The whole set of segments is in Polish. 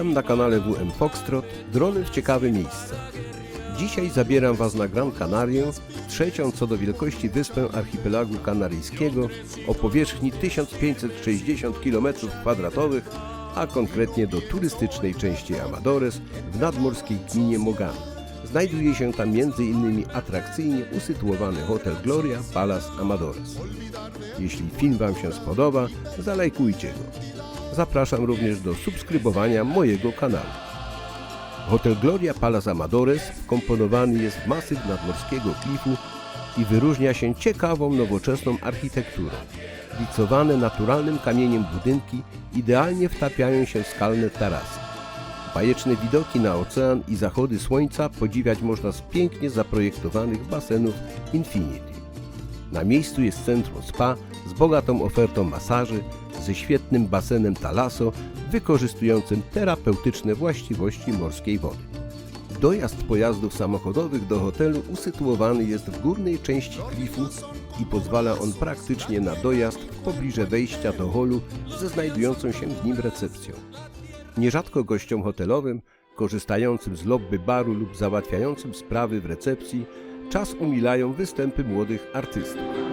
Witam na kanale WM Foxtrot, drony w ciekawe miejsca. Dzisiaj zabieram Was na Gran Canarię, trzecią co do wielkości wyspę archipelagu kanaryjskiego o powierzchni 1560 km2, a konkretnie do turystycznej części Amadores w nadmorskiej gminie Mogami. Znajduje się tam m.in. atrakcyjnie usytuowany hotel Gloria Palace Amadores. Jeśli film Wam się spodoba, zalajkujcie go. Zapraszam również do subskrybowania mojego kanału. Hotel Gloria Palace Amadores wkomponowany jest w masyw nadmorskiego klifu i wyróżnia się ciekawą, nowoczesną architekturą. Licowane naturalnym kamieniem budynki idealnie wtapiają się w skalne tarasy. Bajeczne widoki na ocean i zachody słońca podziwiać można z pięknie zaprojektowanych basenów Infinity. Na miejscu jest centrum spa z bogatą ofertą masaży, ze świetnym basenem Talaso wykorzystującym terapeutyczne właściwości morskiej wody. Dojazd pojazdów samochodowych do hotelu usytuowany jest w górnej części klifu i pozwala on praktycznie na dojazd w pobliże wejścia do holu ze znajdującą się w nim recepcją. Nierzadko gościom hotelowym, korzystającym z lobby baru lub załatwiającym sprawy w recepcji, czas umilają występy młodych artystów.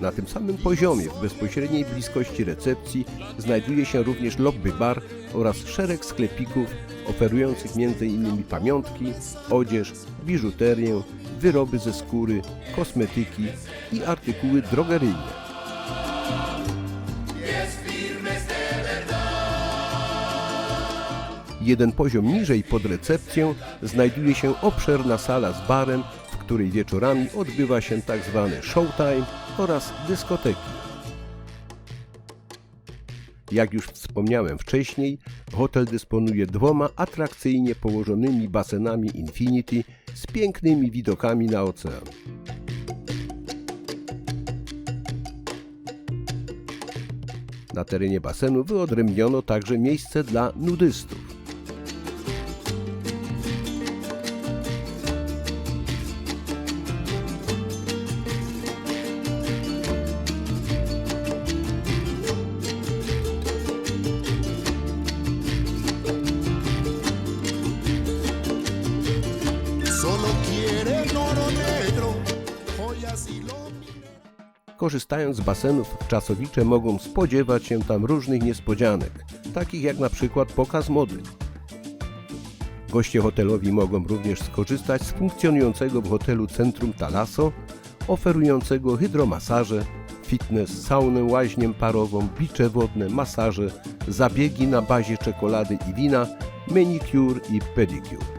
Na tym samym poziomie, w bezpośredniej bliskości recepcji, znajduje się również lobby bar oraz szereg sklepików oferujących m.in. pamiątki, odzież, biżuterię, wyroby ze skóry, kosmetyki i artykuły drogeryjne. Jeden poziom niżej pod recepcją znajduje się obszerna sala z barem, w której wieczorami odbywa się tak zwany showtime oraz dyskoteki. Jak już wspomniałem wcześniej, hotel dysponuje dwoma atrakcyjnie położonymi basenami Infinity z pięknymi widokami na ocean. Na terenie basenu wyodrębniono także miejsce dla nudystów. Korzystając z basenów, czasowicze mogą spodziewać się tam różnych niespodzianek, takich jak na przykład pokaz mody. Goście hotelowi mogą również skorzystać z funkcjonującego w hotelu Centrum Talaso, oferującego hydromasaże, fitness, saunę, łaźnię parową, bicze wodne, masaże, zabiegi na bazie czekolady i wina, manicure i pedicure.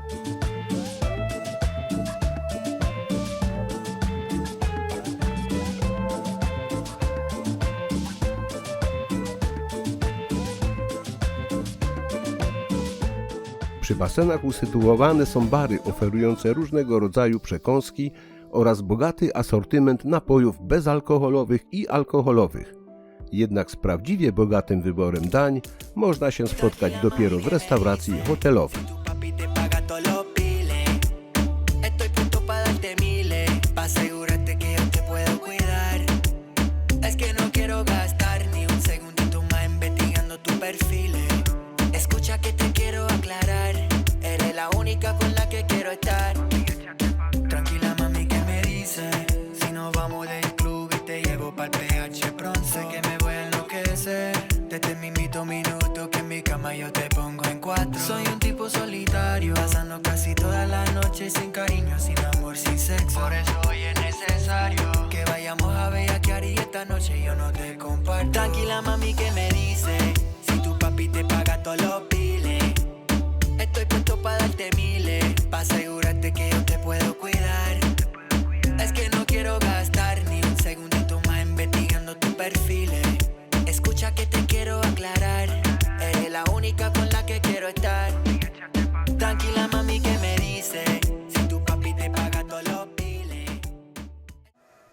Przy basenach usytuowane są bary oferujące różnego rodzaju przekąski oraz bogaty asortyment napojów bezalkoholowych i alkoholowych. Jednak z prawdziwie bogatym wyborem dań można się spotkać dopiero w restauracji hotelowej. Pa'l PH. Sé que me voy a enloquecer. Desde mi mito minuto que en mi cama yo te pongo en cuatro. Soy un tipo solitario, pasando casi toda la noche sin cariño, sin amor, sin sexo. Por eso hoy es necesario que vayamos a bellaquear y esta noche yo no te comparto. Tranquila, mami, ¿qué me dices? Si tu papi te paga todos los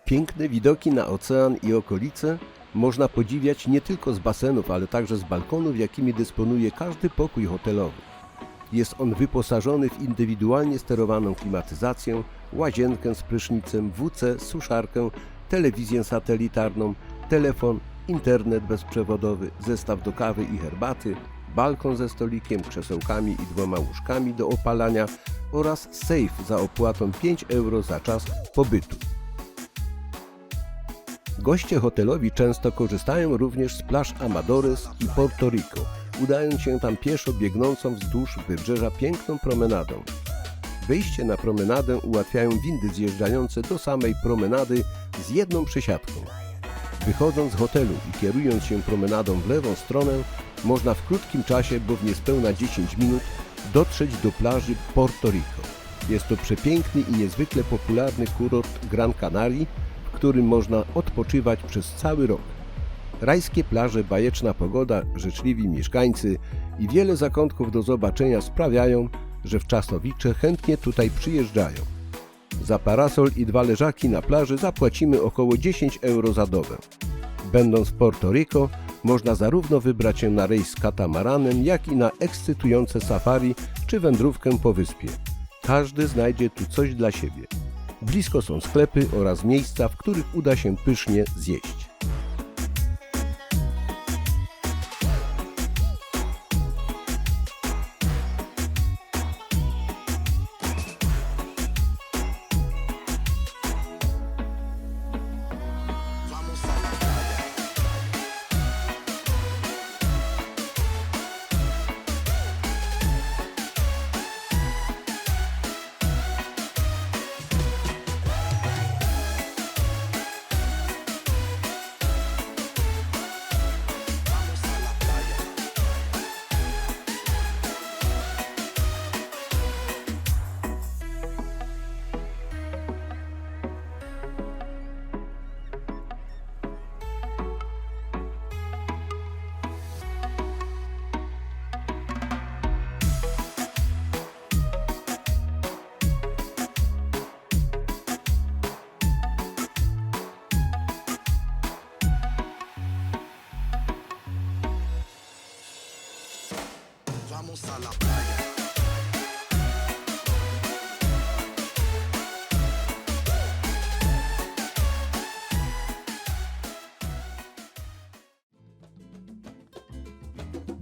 Piękne widoki na ocean i okolice można podziwiać nie tylko z basenów, ale także z balkonów, jakimi dysponuje każdy pokój hotelowy. Jest on wyposażony w indywidualnie sterowaną klimatyzację, łazienkę z prysznicem, WC, suszarkę, telewizję satelitarną, telefon, internet bezprzewodowy, zestaw do kawy i herbaty, balkon ze stolikiem, krzesełkami i dwoma łóżkami do opalania oraz safe za opłatą 5 euro za czas pobytu. Goście hotelowi często korzystają również z plaż Amadores i Porto Rico, udając się tam pieszo biegnącą wzdłuż wybrzeża piękną promenadą. Wyjście na promenadę ułatwiają windy zjeżdżające do samej promenady z jedną przesiadką. Wychodząc z hotelu i kierując się promenadą w lewą stronę, można w krótkim czasie, bo w niespełna 10 minut, dotrzeć do plaży Porto Rico. Jest to przepiękny i niezwykle popularny kurort Gran Canaria, którym można odpoczywać przez cały rok. Rajskie plaże, bajeczna pogoda, życzliwi mieszkańcy i wiele zakątków do zobaczenia sprawiają, że wczasowicze chętnie tutaj przyjeżdżają. Za parasol i dwa leżaki na plaży zapłacimy około 10 euro za dobę. Będąc w Porto Rico, można zarówno wybrać się na rejs katamaranem, jak i na ekscytujące safari czy wędrówkę po wyspie. Każdy znajdzie tu coś dla siebie. Blisko są sklepy oraz miejsca, w których uda się pysznie zjeść.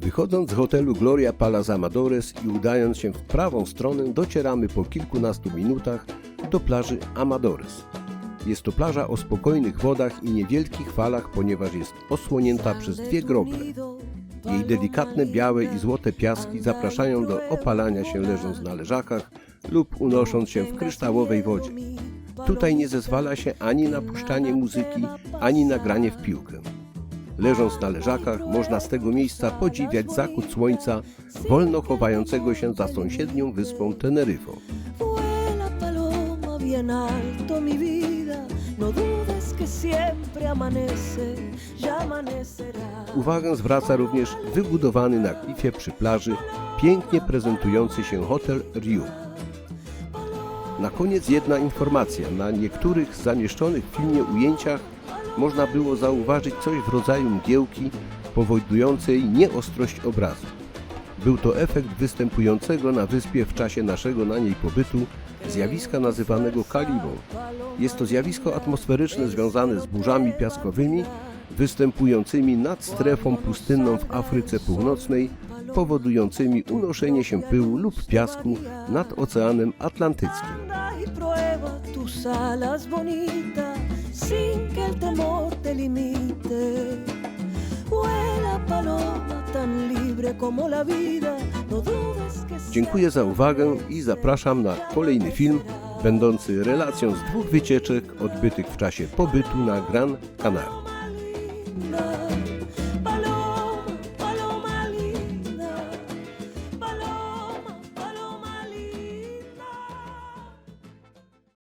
Wychodząc z hotelu Gloria Palace Amadores i udając się w prawą stronę, docieramy po kilkunastu minutach do plaży Amadores. Jest to plaża o spokojnych wodach i niewielkich falach, ponieważ jest osłonięta przez dwie groble. Jej delikatne białe i złote piaski zapraszają do opalania się leżąc na leżakach lub unosząc się w kryształowej wodzie. Tutaj nie zezwala się ani na puszczanie muzyki, ani na granie w piłkę. Leżąc na leżakach, można z tego miejsca podziwiać zachód słońca, wolno chowającego się za sąsiednią wyspą Teneryfą. No. Uwagę zwraca również wybudowany na klifie przy plaży pięknie prezentujący się hotel Riu. Na koniec jedna informacja. Na niektórych zamieszczonych w filmie ujęciach można było zauważyć coś w rodzaju mgiełki powodującej nieostrość obrazu. Był to efekt występującego na wyspie w czasie naszego na niej pobytu zjawiska nazywanego kalibą. Jest to zjawisko atmosferyczne związane z burzami piaskowymi występującymi nad strefą pustynną w Afryce Północnej, powodującymi unoszenie się pyłu lub piasku nad Oceanem Atlantyckim. Temor te limite. Vuela paloma tan libre como la vida, no dudes que Dziękuję za uwagę i zapraszam na kolejny film będący relacją z dwóch wycieczek odbytych w czasie pobytu na Gran Canaria.